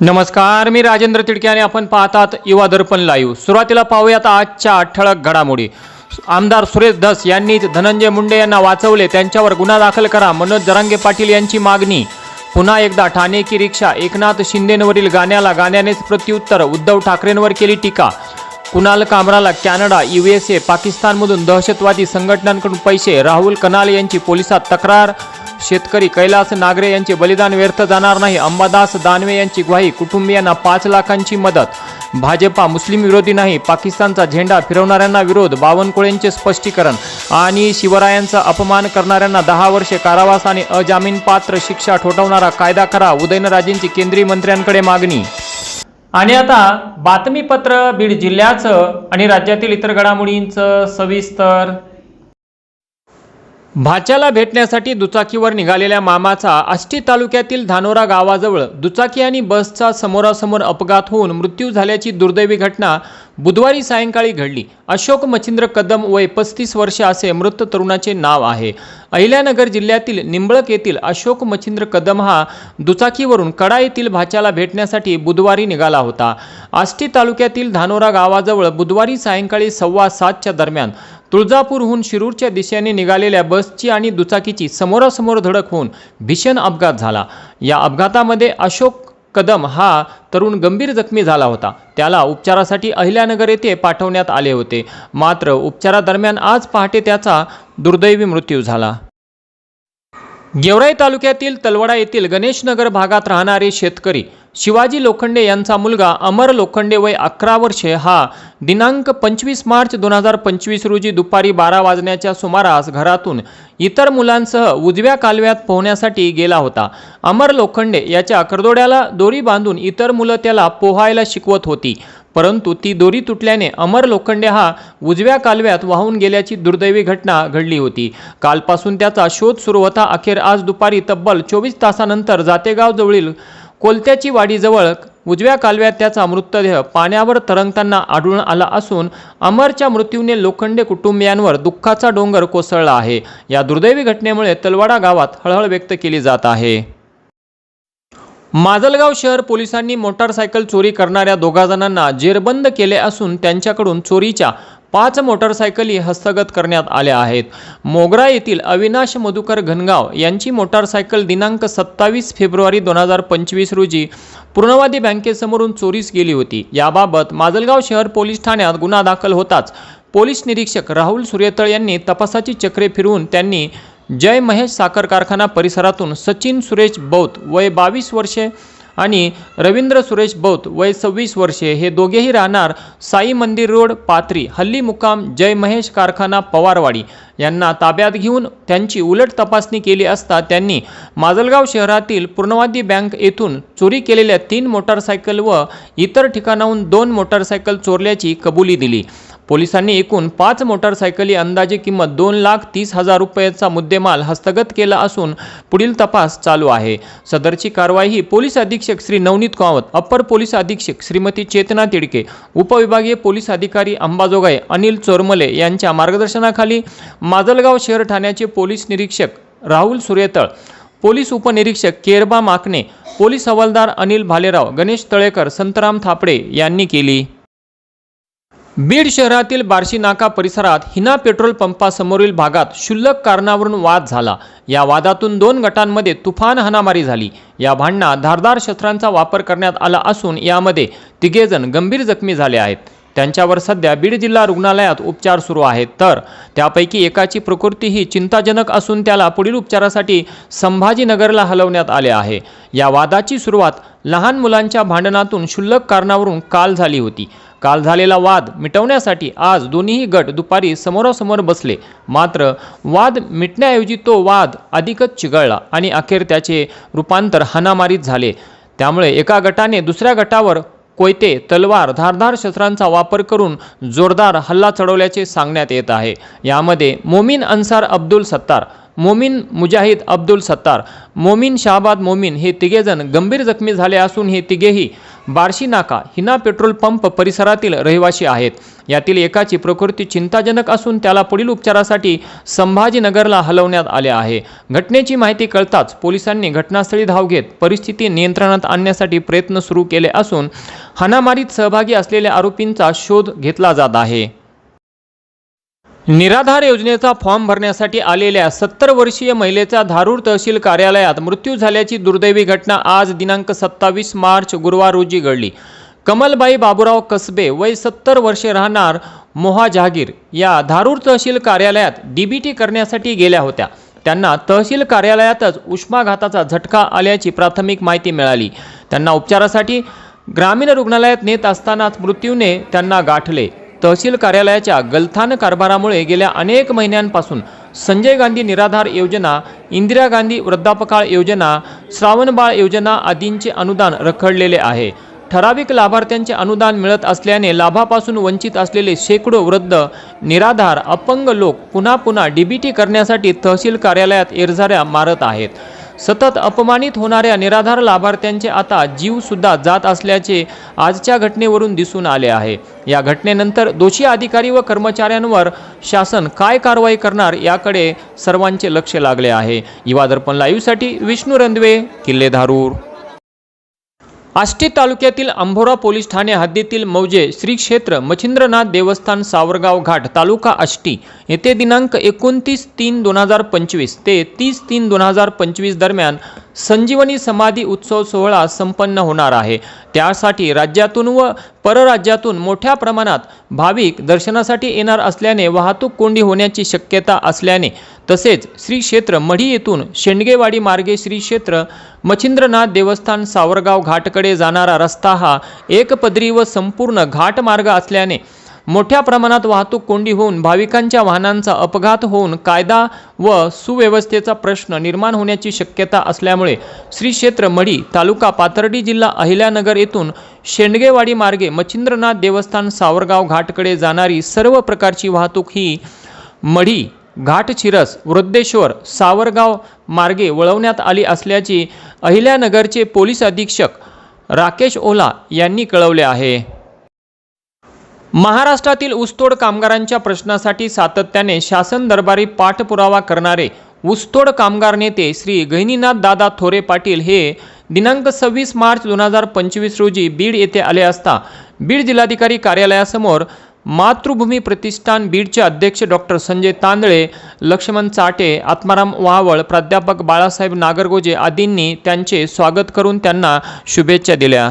नमस्कार मी राजेंद्र तिडके आणि आपण पाहतात युवा दर्पण लाईव्ह सुरुवातीला पाहूयात आजच्या ठळक घडामोडी. आमदार सुरेश धस यांनीच धनंजय मुंडे यांना वाचवले. त्यांच्यावर गुन्हा दाखल करा. मनोज जरांगे पाटील यांची मागणी. पुन्हा एकदा ठाणे की रिक्षा. एकनाथ शिंदेंवरील गाण्याला गाण्यानेच प्रत्युत्तर. उद्धव ठाकरेंवर केली टीका. कुणाल कामराला कॅनडा युएसए पाकिस्तानमधून दहशतवादी संघटनांकडून पैसे. राहुल कनाल यांची पोलिसात तक्रार. शेतकरी कैलास नागरे यांचे बलिदान व्यर्थ जाणार नाही. अंबादास दानवे यांची ग्वाही कुटुंबियांना पाच लाखांची मदत. भाजपा मुस्लिम विरोधी नाही. पाकिस्तानचा झेंडा फिरवणाऱ्यांना विरोध. बावनकुळेंचे स्पष्टीकरण. आणि शिवरायांचा अपमान करणाऱ्यांना दहा वर्षे कारावास आणि अजामीनपात्र शिक्षा ठोठावणारा कायदा करा. उदयनराजेंची केंद्रीय मंत्र्यांकडे मागणी. आणि आता बातमीपत्र बीड जिल्ह्याचं आणि राज्यातील इतर घडामोडींचं सविस्तर भाच्याला भेटण्यासाठी दुचाकीवर निघालेल्या मामाचा आष्टी तालुक्यातील धानोरा गावाजवळ दुचाकी आणि बसचा समोरासमोर अपघात होऊन मृत्यू झाल्याची दुर्दैवी घटना बुधवारी सायंकाळी घडली. अशोक मच्छिंद्र कदम वय पस्तीस वर्षे असे मृत तरुणाचे नाव आहे. अहिल्यानगर जिल्ह्यातील निंबळक येथील अशोक मच्छिंद्र कदम हा दुचाकीवरून कडा येथील भाच्याला भेटण्यासाठी बुधवारी निघाला होता. आष्टी तालुक्यातील धानोरा गावाजवळ बुधवारी सायंकाळी सव्वा सातच्या दरम्यान तुळजापूरहून शिरूरच्या दिशेने निघालेल्या बसची आणि दुचाकीची समोरासमोर धडक होऊन भीषण अपघात झाला. या अपघातामध्ये अशोक कदम हा तरुण गंभीर जखमी झाला होता. त्याला उपचारासाठी अहिल्यानगर येथे पाठवण्यात आले होते. मात्र उपचारादरम्यान आज पहाटे त्याचा दुर्दैवी मृत्यू झाला. गेवराई तालुक्यातील तलवडा येथील गणेशनगर भागात राहणारे शेतकरी शिवाजी लोखंडे यांचा मुलगा अमर लोखंडे वय अकरा वर्षे हा दिनांक पंचवीस मार्च दोन हजार पंचवीस रोजी दुपारी बारा वाजण्याच्या सुमारास घरातून इतर मुलांसह उजव्या कालव्यात पोहण्यासाठी गेला होता. अमर लोखंडे याच्या करदोड्याला दोरी बांधून इतर मुलं त्याला पोहायला शिकवत होती. परंतु ती दोरी तुटल्याने अमर लोखंडे हा उजव्या कालव्यात वाहून गेल्याची दुर्दैवी घटना घडली होती. कालपासून त्याचा शोध सुरू होता. अखेर आज दुपारी तब्बल चोवीस तासानंतर जातेगावजवळील कोलत्याची वाडीजवळ उजव्या कालव्यात त्याचा मृतदेह पाण्यावर तरंगताना आढळून आला असून अमरच्या मृत्यूने लोखंडे कुटुंबियांवर दुःखाचा डोंगर कोसळला आहे. या दुर्दैवी घटनेमुळे तलवाडा गावात हळहळ व्यक्त केली जात आहे. माजलगाव शहर पोलिसांनी मोटारसायकल चोरी करणाऱ्या दोघा जणांना जेरबंद केले असून त्यांच्याकडून चोरीच्या पाच मोटारसायकली हस्तगत करण्यात आल्या आहेत. मोगरा येथील अविनाश मधुकर घनगाव यांची मोटारसायकल दिनांक सत्तावीस फेब्रुवारी दोन हजार पंचवीस रोजी पूर्णवादी बँकेसमोरून चोरीस गेली होती. याबाबत माजलगाव शहर पोलीस ठाण्यात गुन्हा दाखल होताच पोलीस निरीक्षक राहुल सूर्यतळ यांनी तपासाची चक्रे फिरवून त्यांनी जय महेश साखर कारखाना परिसरातून सचिन सुरेश बौत वय बावीस वर्षे आणि रवींद्र सुरेश बौत वय सव्वीस वर्षे हे दोघेही राहणार साई मंदिर रोड पात्री हल्ली मुक्काम जय महेश कारखाना पवारवाडी. यांना ताब्यात घेऊन त्यांची उलट तपासणी केली असता त्यांनी माजलगाव शहरातील पूर्णवादी बँक येथून चोरी केलेल्या तीन मोटारसायकल व इतर ठिकाणाहून दोन मोटारसायकल चोरल्याची कबुली दिली. पोलिसांनी एकूण पाच मोटारसायकली अंदाजे किंमत दोन लाख तीस हजार रुपयाचा मुद्देमाल हस्तगत केला असून पुढील तपास चालू आहे. सदरची कारवाई ही पोलीस अधीक्षक श्री नवनीत कावत अप्पर पोलीस अधीक्षक श्रीमती चेतना तिडके उपविभागीय पोलीस अधिकारी अंबाजोगाई अनिल चोरमले यांच्या मार्गदर्शनाखाली माजलगाव शहर ठाण्याचे पोलीस निरीक्षक राहुल सुरेतळ पोलीस उपनिरीक्षक केरबा माकणे पोलीस हवालदार अनिल भालेराव गणेश तळेकर संतराम थापडे यांनी केली. बीड शहरातील बार्शी नाका परिसरात हिना पेट्रोल पंपासमोरील भागात क्षुल्लक कारणावरून वाद झाला. या वादातून दोन गटांमध्ये तुफान हाणामारी झाली. या भांडणात धारदार शस्त्रांचा वापर करण्यात आला असून यामध्ये तिघेजण गंभीर जखमी झाले आहेत. त्यांच्यावर सध्या बीड जिल्हा रुग्णालयात उपचार सुरू आहेत. तर त्यापैकी एकाची प्रकृती ही चिंताजनक असून त्याला पुढील उपचारासाठी संभाजीनगरला हलवण्यात आले आहे. या वादाची सुरुवात लहान मुलांच्या भांडणातून क्षुल्लक कारणावरून काल झाली होती. काल झालेला वाद मिटवण्यासाठी आज दोन्हीही गट दुपारी समोरासमोर बसले. मात्र वाद मिटण्याऐवजी तो वाद अधिकच चिघळला आणि अखेर त्याचे रूपांतर हानामारीत झाले. त्यामुळे एका गटाने दुसऱ्या गटावर कोयते तलवार धारधार शस्त्रांचा वापर करून जोरदार हल्ला चढवल्याचे सांगण्यात येत आहे. यामध्ये मोमीन अन्सार अब्दुल सत्तार मोमीन मुजाहिद अब्दुल सत्तार मोमीन शाहबाद मोमीन हे तिघेजण गंभीर जखमी झाले असून हे तिघेही बार्शी नाका हिना पेट्रोल पंप परिसरातील रहिवासी आहेत. यातील एकाची प्रकृती चिंताजनक असून त्याला पुढील उपचारासाठी संभाजीनगरला हलवण्यात आले आहे. घटनेची माहिती कळताच पोलिसांनी घटनास्थळी धाव घेत परिस्थिती नियंत्रणात आणण्यासाठी प्रयत्न सुरू केले असून हाणामारीत सहभागी असलेल्या आरोपींचा शोध घेतला जात आहे. निराधार योजनेचा फॉर्म भरण्यासाठी आलेल्या सत्तर वर्षीय महिलेचा धारूर तहसील कार्यालयात मृत्यू झाल्याची दुर्दैवी घटना आज दिनांक सत्तावीस मार्च गुरुवार रोजी घडली. कमलबाई बाबुराव कसबे वय सत्तर वर्षे राहणार मोहा जहागीर या धारूर तहसील कार्यालयात डीबीटी करण्यासाठी गेल्या होत्या. त्यांना तहसील कार्यालयातच उष्माघाताचा झटका आल्याची प्राथमिक माहिती मिळाली. त्यांना उपचारासाठी ग्रामीण रुग्णालयात नेत असतानाच मृत्यूने त्यांना गाठले. तहसील कार्यालयाच्या गलथान कारभारामुळे गेल्या अनेक महिन्यांपासून संजय गांधी निराधार योजना इंदिरा गांधी वृद्धापकाळ योजना श्रावणबाळ योजना आदींचे अनुदान रखडलेले आहे. ठराविक लाभार्थ्यांचे अनुदान मिळत असल्याने लाभापासून वंचित असलेले शेकडो वृद्ध निराधार अपंग लोक पुन्हा पुन्हा डीबीटी करण्यासाठी तहसील कार्यालयात एरझाऱ्या मारत आहेत. सतत अपमानित होणाऱ्या निराधार लाभार्थ्यांचे आता जीवसुद्धा जात असल्याचे आजच्या घटनेवरून दिसून आले आहे. या घटनेनंतर दोषी अधिकारी व कर्मचाऱ्यांवर शासन काय कारवाई करणार याकडे सर्वांचे लक्ष लागले आहे. युवा दर्पण लाईव्हसाठी विष्णू रंधवे किल्ले धारूर आष्टी तालुक्यातील अंभोरा पोलीस ठाणे हद्दीतील मौजे श्री क्षेत्र मच्छिंद्रनाथ देवस्थान सावरगाव घाट तालुका आष्टी. येथे दिनांक एकोणतीस तीन दोन हजार पंचवीस ते तीस तीन दोन हजार पंचवीस दरम्यान संजीवनी समाधी उत्सव सोहळा संपन्न होणार आहे. त्यासाठी राज्यातून व परराज्यातून मोठ्या प्रमाणात भाविक दर्शनासाठी येणार असल्याने वाहतूक कोंडी होण्याची शक्यता असल्याने तसेच श्री क्षेत्र मढी येथून शेंडगेवाडी मार्गे श्री क्षेत्र मच्छिंद्रनाथ देवस्थान सावरगाव घाटकडे जाणारा रस्ता हा एकपदरी व संपूर्ण घाट मार्ग असल्याने मोठ्या प्रमाणात वाहतूक कोंडी होऊन भाविकांच्या वाहनांचा अपघात होऊन कायदा व सुव्यवस्थेचा प्रश्न निर्माण होण्याची शक्यता असल्यामुळे श्री क्षेत्र मढी तालुका पाथर्डी जिल्हा अहिल्यानगर येथून शेंडगेवाडी मार्गे मच्छिंद्रनाथ देवस्थान सावरगाव घाटकडे जाणारी सर्व प्रकारची वाहतूक ही मढी घाटशिरस वृद्धेश्वर सावरगाव मार्गे वळवण्यात आली असल्याची अहिल्यानगरचे पोलीस अधीक्षक राकेश ओला यांनी कळवले आहे. महाराष्ट्रातील ऊसतोड कामगारांच्या प्रश्नासाठी सातत्याने शासन दरबारी पाठपुरावा करणारे ऊसतोड कामगार नेते श्री गहिनीनाथ दादा थोरे पाटील हे दिनांक सव्वीस मार्च दोन हजार पंचवीस रोजी बीड येथे आले असता बीड जिल्हाधिकारी कार्यालयासमोर मातृभूमी प्रतिष्ठान बीडचे अध्यक्ष डॉक्टर संजय तांदळे लक्ष्मण चाटे आत्माराम वावळ प्राध्यापक बाळासाहेब नागरगोजे आदींनी त्यांचे स्वागत करून त्यांना शुभेच्छा दिल्या.